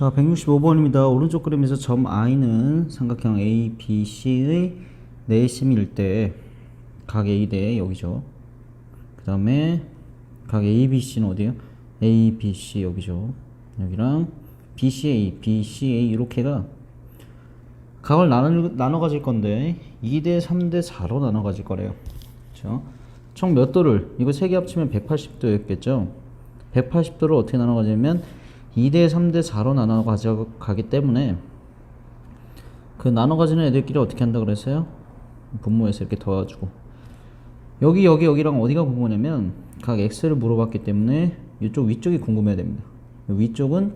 자, 165번입니다. 오른쪽 그림에서 점 I는 삼각형 A, B, C의 내심일 때 각 A 대 여기죠. 그 다음에 각 A, B, C는 어디에요? A, B, C 여기죠. 여기랑 B, C, A, B, C, A 이렇게가 각을 나눠, 나눠 가질 건데 2대 3대 4로 나눠 가질 거래요. 그렇죠? 총 몇 도를 이거 세 개 합치면 180도였겠죠. 180도를 어떻게 나눠 가냐면 2대 3대 4로 나눠 가져가기 때문에 그 나눠 가지는 애들끼리 어떻게 한다 그랬어요? 분모에서 이렇게 더해주고 여기 여기 여기랑 어디가 궁금하냐면 각 x를 물어봤기 때문에 이쪽 위쪽이 궁금해야 됩니다. 위쪽은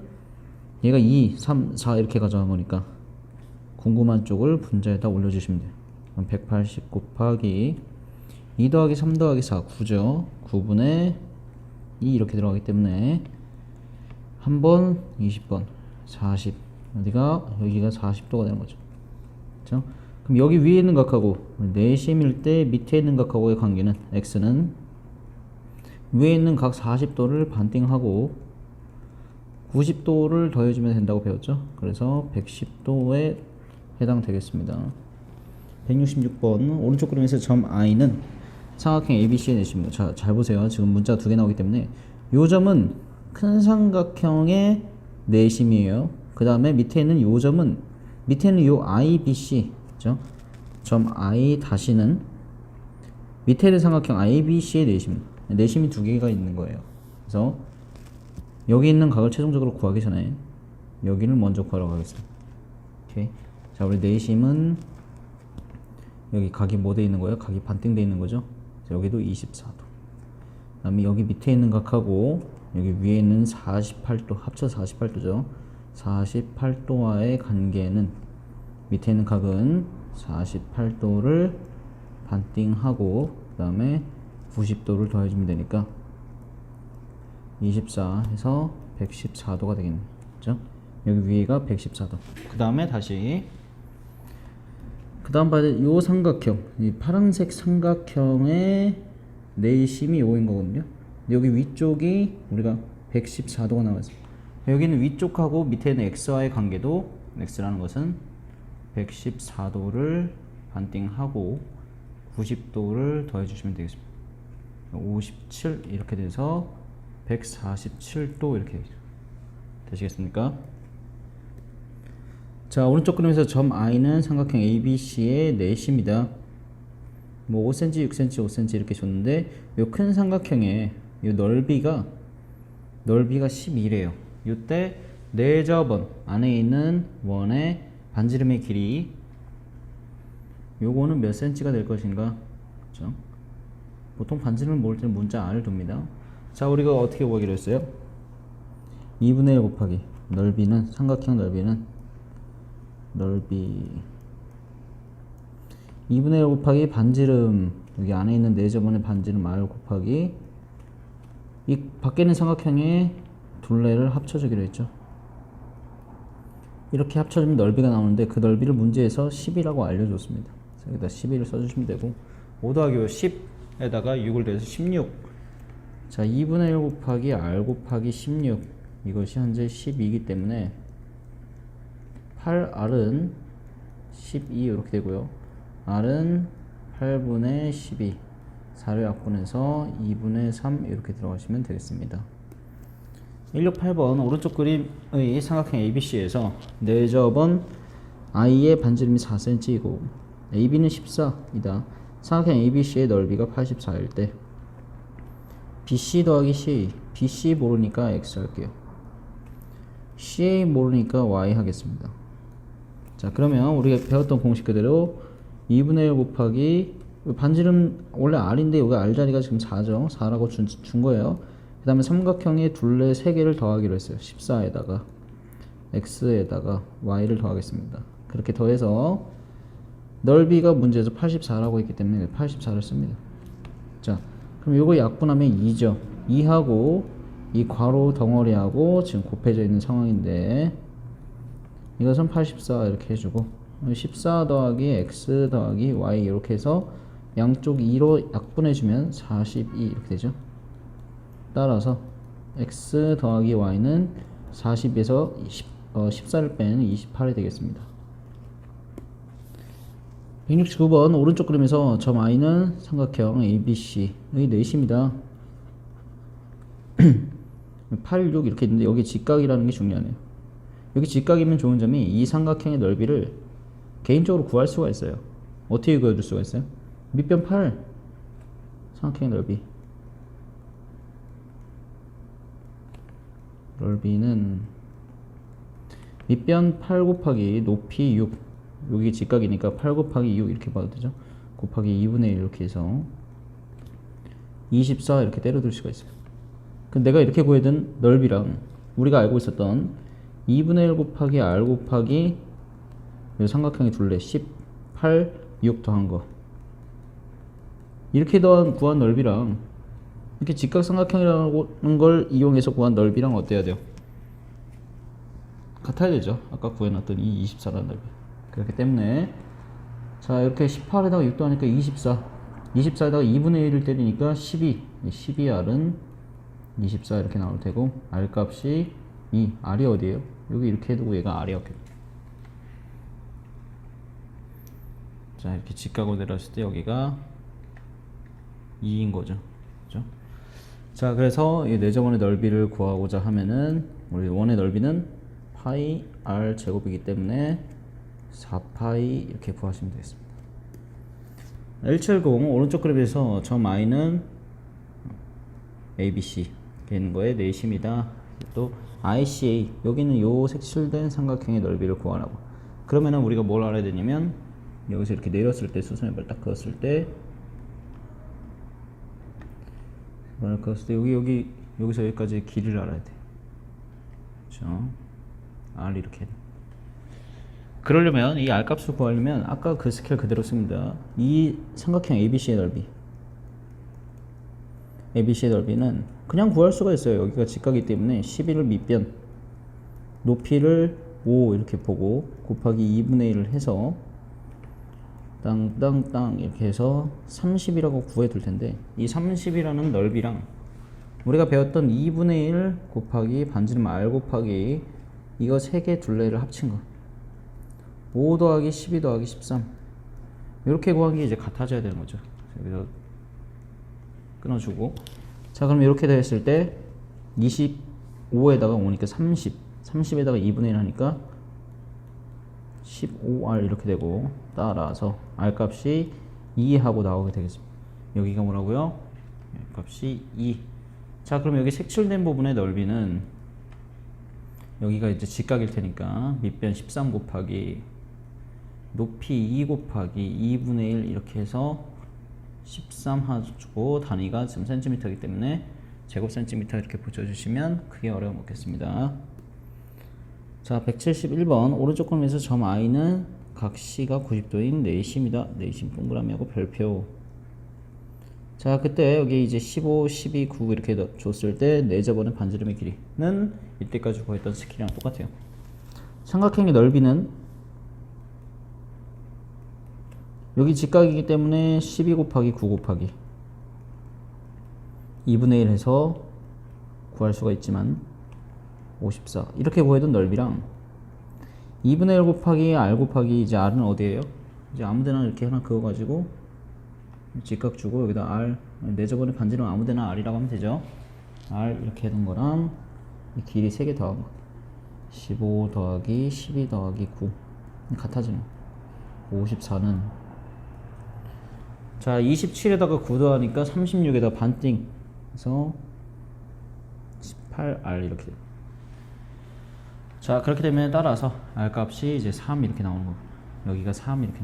얘가 2, 3, 4 이렇게 가져간 거니까 궁금한 쪽을 분자에다 올려주시면 돼요. 그럼 180 곱하기 2 더하기 3 더하기 4 9죠. 9분의 2 이렇게 들어가기 때문에 한번 20번 40 어디가 여기가 40도가 되는 거죠. 그렇죠? 그럼 여기 위에 있는 각하고 내심일 때 밑에 있는 각하고의 관계는 x는 위에 있는 각 40도를 반띵하고 90도를 더해주면 된다고 배웠죠. 그래서 110도에 해당되겠습니다. 166번 오른쪽 그림에서 점 I는 삼각형 ABC의 내심입니다. 자, 잘 보세요. 지금 문자 두 개 나오기 때문에 요 점은 큰 삼각형의 내심이에요. 그 다음에 밑에 있는 요 점은 밑에 있는 요 IBC 그죠? 점 I 다시는 밑에 있는 삼각형 IBC의 내심 내심이 두 개가 있는 거예요. 그래서 여기 있는 각을 최종적으로 구하기 전에 여기를 먼저 구하러 가겠습니다. 오케이. 자, 우리 내심은 여기 각이 뭐 돼 있는 거예요? 각이 반띵 돼 있는 거죠? 자, 여기도 24도. 그 다음에 여기 밑에 있는 각하고 여기 위에 있는 48도 합쳐 48도죠. 48도와의 관계는 밑에 있는 각은 48도를 반띵하고 그 다음에 90도를 더해주면 되니까 24 해서 114도가 되겠네. 그죠? 여기 위에가 114도. 그 다음에 다시 그 다음 봐야 요 삼각형 이 파란색 삼각형의 내심이 요인 거거든요 근데 여기 위쪽이 우리가 114도가 나와있어요 여기는 위쪽하고 밑에 있는 x와의 관계도 x라는 것은 114도를 반띵하고 90도를 더해 주시면 되겠습니다 57 이렇게 돼서 147도 이렇게 되시겠습니까? 자 오른쪽 그림에서 점 I는 삼각형 ABC의 내심이다. 뭐 5cm, 6cm, 5cm 이렇게 줬는데 이 큰 삼각형의 이 넓이가 넓이가 12래요. 이때 내접원 안에 있는 원의 반지름의 길이 요거는 몇 cm가 될 것인가? 그렇죠? 보통 반지름을 모을 때는 문자 R을 둡니다. 자 우리가 어떻게 구하기로 했어요? 2분의 1 곱하기 넓이는 삼각형 넓이는 넓이 2분의 1 곱하기 반지름 여기 안에 있는 네저번의 반지름 r 곱하기 이 밖에 있는 삼각형의 둘레를 합쳐주기로 했죠. 이렇게 합쳐주면 넓이가 나오는데 그 넓이를 문제에서 10이라고 알려줬습니다. 그래서 여기다 11을 써주시면 되고 5 더하기 10에다가 6을 더해서 16 자, 2분의 1 곱하기 r 곱하기 16 이것이 현재 10이기 때문에 8r은 12 이렇게 되고요. r은 8분의 12 4를 약분해서 2분의 3 이렇게 들어가시면 되겠습니다. 168번 오른쪽 그림의 삼각형 ABC에서 내접은 I의 반지름이 4cm이고 AB는 14이다. 삼각형 ABC의 넓이가 84일 때 BC 더하기 C BC 모르니까 X 할게요. CA 모르니까 Y 하겠습니다. 자 그러면 우리가 배웠던 공식 그대로 2분의 1 곱하기 반지름 원래 R인데 여기 R 자리가 지금 4죠. 4라고 준, 준 거예요. 그 다음에 삼각형의 둘레 3개를 더하기로 했어요. 14에다가 X에다가 Y를 더하겠습니다. 그렇게 더해서 넓이가 문제에서 84라고 했기 때문에 84를 씁니다. 자 그럼 이거 약분하면 2죠. 2하고 이 괄호 덩어리하고 지금 곱해져 있는 상황인데 이것은 84 이렇게 해주고 14 더하기 x 더하기 y 이렇게 해서 양쪽 2로 약분해주면 42 이렇게 되죠. 따라서 x 더하기 y는 40에서 어, 14를 뺀 28이 되겠습니다. 169번 오른쪽 그림에서 점 I는 삼각형 ABC의 넷입니다. 8, 6 이렇게 있는데 여기 직각이라는 게 중요하네요. 여기 직각이면 좋은 점이 이 삼각형의 넓이를 개인적으로 구할 수가 있어요. 어떻게 구해줄 수가 있어요? 밑변 8 삼각형의 넓이. 넓이는 밑변 8 곱하기 높이 6 여기 직각이니까 8 곱하기 6 이렇게 봐도 되죠? 곱하기 2분의 1 이렇게 해서 24 이렇게 때려둘 수가 있어요. 근데 내가 이렇게 구해둔 넓이랑 우리가 알고 있었던 2분의 1 곱하기 r 곱하기 이 삼각형의 둘레 18, 6 더한 거 이렇게 더한 구한 넓이랑 이렇게 직각삼각형이라는 걸 이용해서 구한 넓이랑 어때야 돼요? 같아야 되죠. 아까 구해놨던 이 24라는 넓이. 그렇기 때문에 자 이렇게 18에다가 6 더하니까 24 24에다가 2분의 1을 때리니까 12 12r은 24 이렇게 나올 테고 r 값이 2 r이 어디예요? 여기 이렇게 해두고 얘가 r이었겠네 자 이렇게 직각으로 내려왔을 때 여기가 2인 거죠. 그죠? 자 그래서 이 내점원의 넓이를 구하고자 하면은 우리 원의 넓이는 파이 r 제곱이기 때문에 4파이 이렇게 구하시면 되겠습니다. 170 오른쪽 그래프에서 점 i는 ABC 되는 거에 내심이다. 또 ICA 여기는 요 색칠된 삼각형의 넓이를 구하라고. 그러면은 우리가 뭘 알아야 되냐면 여기서 이렇게 내렸을 때 수선의 딱 그었을 때 이번에 그었을 때 여기 여기 여기서 여기까지 길이를 알아야 돼. 그렇죠? R 이렇게. 그러려면 이 R 값을 구하려면 아까 그 스케일 그대로 씁니다. 이 삼각형 ABC의 넓이. ABC의 넓이는 그냥 구할 수가 있어요. 여기가 직각이기 때문에 11을 밑변 높이를 5 이렇게 보고 곱하기 2분의 1을 해서 땅땅땅 이렇게 해서 30이라고 구해둘 텐데 이 30이라는 넓이랑 우리가 배웠던 2분의 1 곱하기 반지름 r 곱하기 이거 세개 둘레를 합친 거. 5 더하기 12 더하기 13 이렇게 게 이제 같아져야 되는 거죠. 여기서 끊어주고 자 그럼 이렇게 되었을 때 25에다가 오니까 30 30에다가 2분의 1 하니까 15R 이렇게 되고 따라서 R 값이 2 하고 나오게 되겠습니다. 여기가 뭐라고요? 값이 2. 자, 그럼 여기 색칠된 부분의 넓이는 여기가 이제 직각일 테니까 밑변 13 곱하기 높이 2 곱하기 2분의 1 이렇게 해서 13 하고 단위가 지금 센티미터이기 때문에 제곱 센티미터 이렇게 붙여주시면 크게 어려움 없겠습니다. 자, 171번 오른쪽 그림에서 점 I는 각 C가 90도인 내심이다. 내심 동그라미하고 별표. 자, 그때 여기 이제 15, 12, 9 이렇게 넣- 줬을 때 내접원의 반지름의 길이는 이때까지 구했던 스킬이랑 똑같아요. 삼각형의 넓이는 여기 직각이기 때문에 12 곱하기 9 곱하기 2분의 1 해서 구할 수가 있지만 54 이렇게 구해둔 넓이랑 2분의 1 곱하기 r 곱하기 이제 r은 어디예요? 이제 아무데나 이렇게 하나 그어가지고 직각 주고 여기다 r 내 저번에 반지름 아무데나 r이라고 하면 되죠? r 이렇게 해둔 거랑 이 길이 3개 더한 거. 15 더하기 12 더하기 9 같아지는 54는 자 27에다가 9 더하니까 36에다 반띵. 그래서 18r 이렇게 자 그렇게 되면 따라서 R 값이 이제 3 이렇게 나오는 거고 여기가 3 이렇게.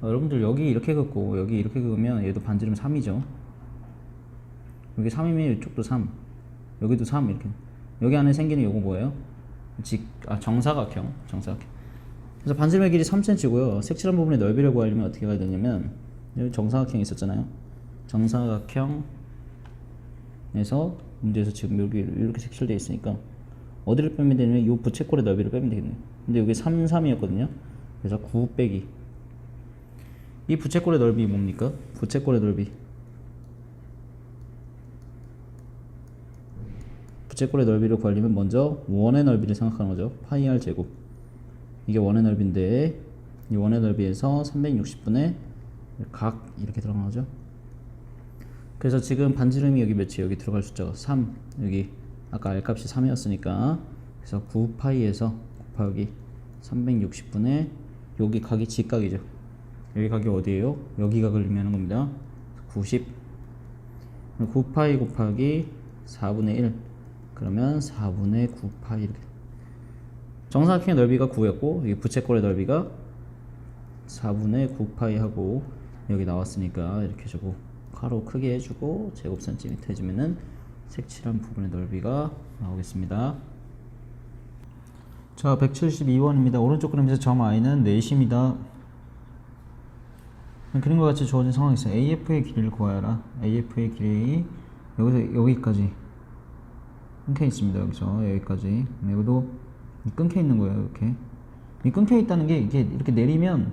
어, 여러분들 여기 이렇게 긋고 여기 이렇게 그으면 얘도 반지름 3이죠. 여기 3이면 이쪽도 3 여기도 3 이렇게. 여기 안에 생기는 요거 뭐예요? 직, 아 정사각형 정사각형. 그래서 반지름의 길이 3cm고요. 색칠한 부분의 넓이를 구하려면 어떻게 해야 되냐면 여기 정사각형이 있었잖아요. 정사각형 에서 문제에서 지금 여기 이렇게 색칠되어 있으니까 어디를 빼면 되냐면 이 부채꼴의 넓이를 빼면 되겠네요. 근데 여기 3, 3이었거든요. 그래서 9 빼기 이 부채꼴의 넓이 뭡니까? 부채꼴의 넓이 부채꼴의 넓이를 구하려면 먼저 원의 넓이를 생각하는 거죠. 파이 r 제곱. 이게 원의 넓이인데 이 원의 넓이에서 360분의 각 이렇게 들어간 거죠. 그래서 지금 반지름이 여기 몇이 여기 들어갈 숫자가 3 여기 아까 r 값이 3이었으니까. 그래서 9파이에서 곱하기 360분의 여기 각이 직각이죠. 여기 각이 어디예요? 여기 각을 의미하는 겁니다. 90 9파이 곱하기 4분의 1 그러면 4분의 9파이 이렇게. 정사각형의 넓이가 9였고 여기 부채꼴의 넓이가 4분의 9파이 하고 여기 나왔으니까 이렇게 해주고 가로 크게 해주고 제곱 센티미터 해주면은 색칠한 부분의 넓이가 나오겠습니다. 자, 172번입니다. 오른쪽 그림에서 점 i는 내심이다. 그림과 같이 주어진 상황에서 AF의 길이를 구하여라. AF의 길이 여기서 여기까지 끊겨 있습니다. 여기서 여기까지. 여기도 끊겨 있는 거예요. 이렇게. 이 끊겨 있다는 게 이렇게 이렇게 내리면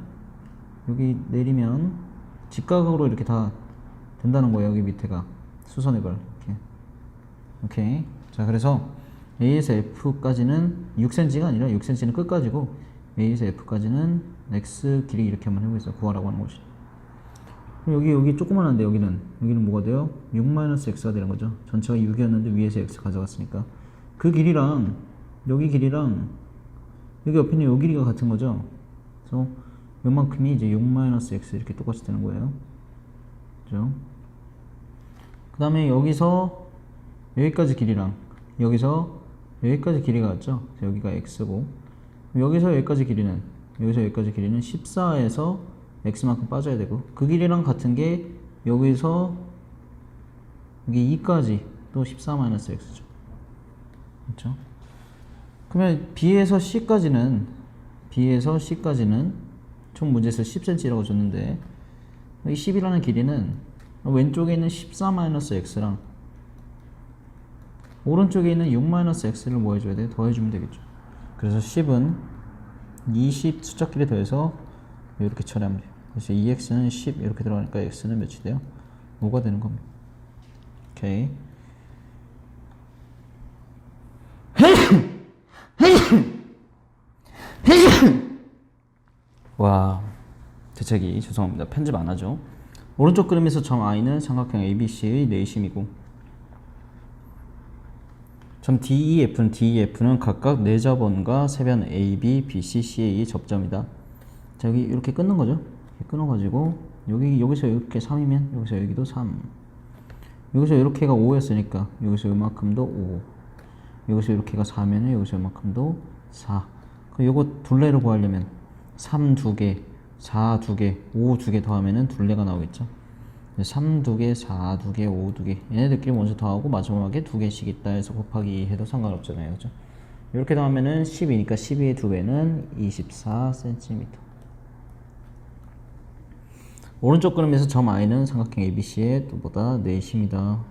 여기 내리면 직각으로 이렇게 다 된다는 거예요. 여기 밑에가 수선의 걸 이렇게. 오케이. 자, 그래서 A에서 F까지는 6cm가 아니라 6cm는 끝까지고 A에서 F까지는 X 길이 이렇게 한번 해보겠습니다. 구하라고 하는 것이. 여기 여기 조그만한데 여기는 여기는 뭐가 돼요? 6-x가 되는 거죠. 전체가 6이었는데 위에서 x 가져갔으니까 그 길이랑 여기 길이랑 여기 옆에 있는 요 길이가 같은 거죠. 그래서 요만큼이 이제 6-x 이렇게 똑같이 되는 거예요. 그죠? 그 다음에 여기서 여기까지 길이랑 여기서 여기까지 길이가 같죠? 여기가 x고 여기서 여기까지 길이는 여기서 여기까지 길이는 14에서 x만큼 빠져야 되고 그 길이랑 같은 게 여기서 여기 2까지 또 14-x죠. 그렇죠? 그러면 B에서 C까지는 B에서 C까지는 총 문제에서 10cm라고 줬는데 이 10이라는 길이는 왼쪽에 있는 14-x랑 오른쪽에 있는 6-x를 뭐 해줘야 돼? 더해주면 되겠죠. 그래서 10은 20 숫자끼리 더해서 이렇게 처리하면 돼요. 그래서 2x는 10 이렇게 들어가니까 x는 몇이 돼요? 5가 되는 겁니다. 오케이. 와, 대책이 죄송합니다. 편집 안 하죠. 오른쪽 그림에서 점 I는 삼각형 ABC의 내심이고 점 DEF는 DEF는 각각 4자번과 세변 AB, BC, CA의 접점이다. 자, 여기 이렇게 끊는 거죠. 이렇게 끊어가지고 여기 여기서 이렇게 3이면 여기서 여기도 3. 여기서 이렇게가 5였으니까 여기서 이만큼도 5. 여기서 이렇게가 4면은 여기서 이만큼도 4. 그 요거 둘레로 구하려면 3 2개, 4 2개, 5 2개 더하면은 둘레가 나오겠죠. 3 2개, 4 2개, 5 2개. 얘네들끼리 먼저 더하고 마지막에 2개씩 있다 해서 곱하기 해도 상관없잖아요. 그죠? 이렇게 더하면은 10이니까 12의 2배는 24cm. 오른쪽 그림에서 점 I는 삼각형 ABC의 또보다 내심이다.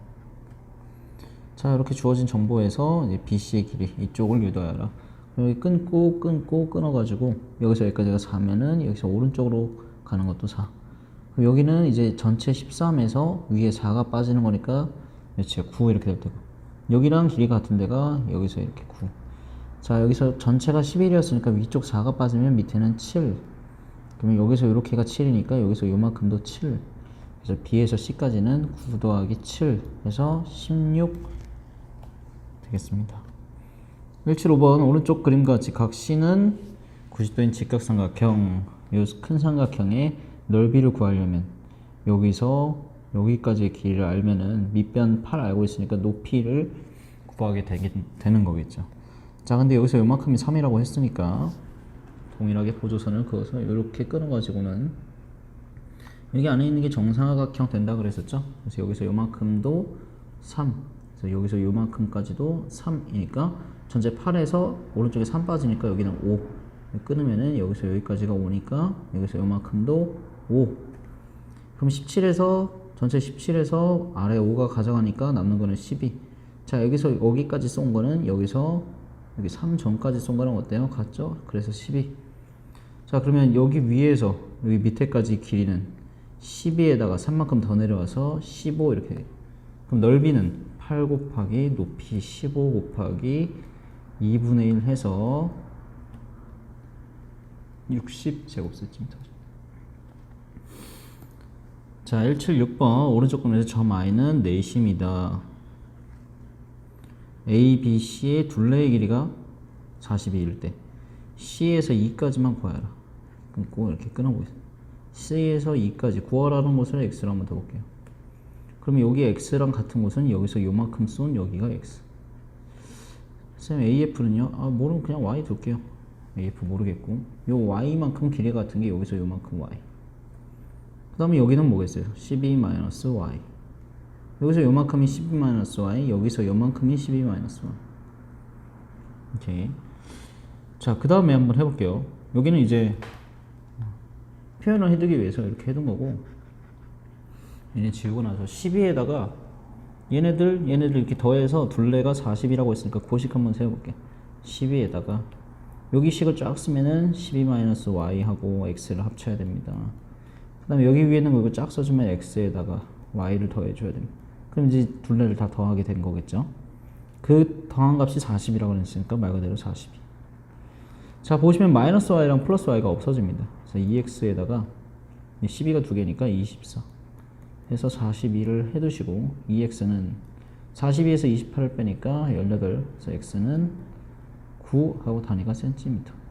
자, 이렇게 주어진 정보에서 BC의 길이 이쪽을 유도하라. 여기 끊고 끊고 끊어가지고 여기서 여기까지가 4면은 여기서 오른쪽으로 가는 것도 4. 그럼 여기는 이제 전체 13에서 위에 4가 빠지는 거니까 몇이야? 9 이렇게 될 테고. 여기랑 길이가 같은 데가 여기서 이렇게 9. 자, 여기서 전체가 11이었으니까 위쪽 4가 빠지면 밑에는 7. 그러면 여기서 이렇게가 7이니까 여기서 요만큼도 7. 그래서 B에서 C까지는 9 더하기 7 해서 16 되겠습니다. 175번 오른쪽 그림과 같이 각 C는 90도인 직각삼각형 이큰 삼각형의 넓이를 구하려면 여기서 여기까지의 길이를 알면은 밑변 8 알고 있으니까 높이를 구하게 되긴, 되는 거겠죠. 자 근데 여기서 요만큼이 3이라고 했으니까 동일하게 보조선을 그어서 이렇게 끊어가지고는 여기 안에 있는 게 정사각형 된다 그랬었죠. 그래서 여기서 요만큼도 3. 그래서 여기서 요만큼까지도 3이니까 전체 8에서 오른쪽에 3 빠지니까 여기는 5. 끊으면은 여기서 여기까지가 5니까 여기서 요만큼도 5. 그럼 17에서 전체 17에서 아래 5가 가져가니까 남는 거는 12. 자 여기서 여기까지 쏜 거는 여기서 여기 3 전까지 쏜 거랑 어때요? 같죠? 그래서 12. 자 그러면 여기 위에서 여기 밑에까지 길이는 12에다가 3만큼 더 내려와서 15 이렇게. 그럼 넓이는 8 곱하기 높이 15 곱하기 2분의 1 해서 60제곱센티미터. 자, 176번 오른쪽 건에서 점 I는 내심이다. A, B, C의 둘레의 길이가 42일 때 C에서 2까지만 구하라. 끊고 이렇게 끊어보겠습니다. C에서 2까지 구하라는 것을 X로 한번 더 볼게요. 그러면 여기 X랑 같은 곳은 여기서 요만큼 쏜 여기가 X. 쌤 AF는요? 아 모르면 그냥 Y 둘게요. AF 모르겠고 요 Y만큼 길이 같은 게 여기서 요만큼 Y. 그 다음에 여기는 뭐겠어요? 12-Y. 여기서 요만큼이 12-Y, 여기서 요만큼이 12-Y. 오케이. 자, 그 다음에 한번 해볼게요. 여기는 이제 표현을 해두기 위해서 이렇게 해둔 거고, 얘네 지우고 나서 12에다가 얘네들, 얘네들 이렇게 더해서 둘레가 40이라고 했으니까 고식 한번 세워볼게. 12에다가 여기 식을 쫙 쓰면은 12-y하고 x를 합쳐야 됩니다. 그 다음에 여기 위에는 이거 쫙 써주면 x에다가 y를 더해줘야 됩니다. 그럼 이제 둘레를 다 더하게 된 거겠죠? 그 더한 값이 40이라고 했으니까 말 그대로 42. 자, 보시면 마이너스 y랑 플러스 y가 없어집니다. 그래서 2x에다가 12가 두 개니까 24. 해서 42를 해두시고 2x는 42에서 28을 빼니까 18. 그래서 x는 9 하고 단위가 센티미터.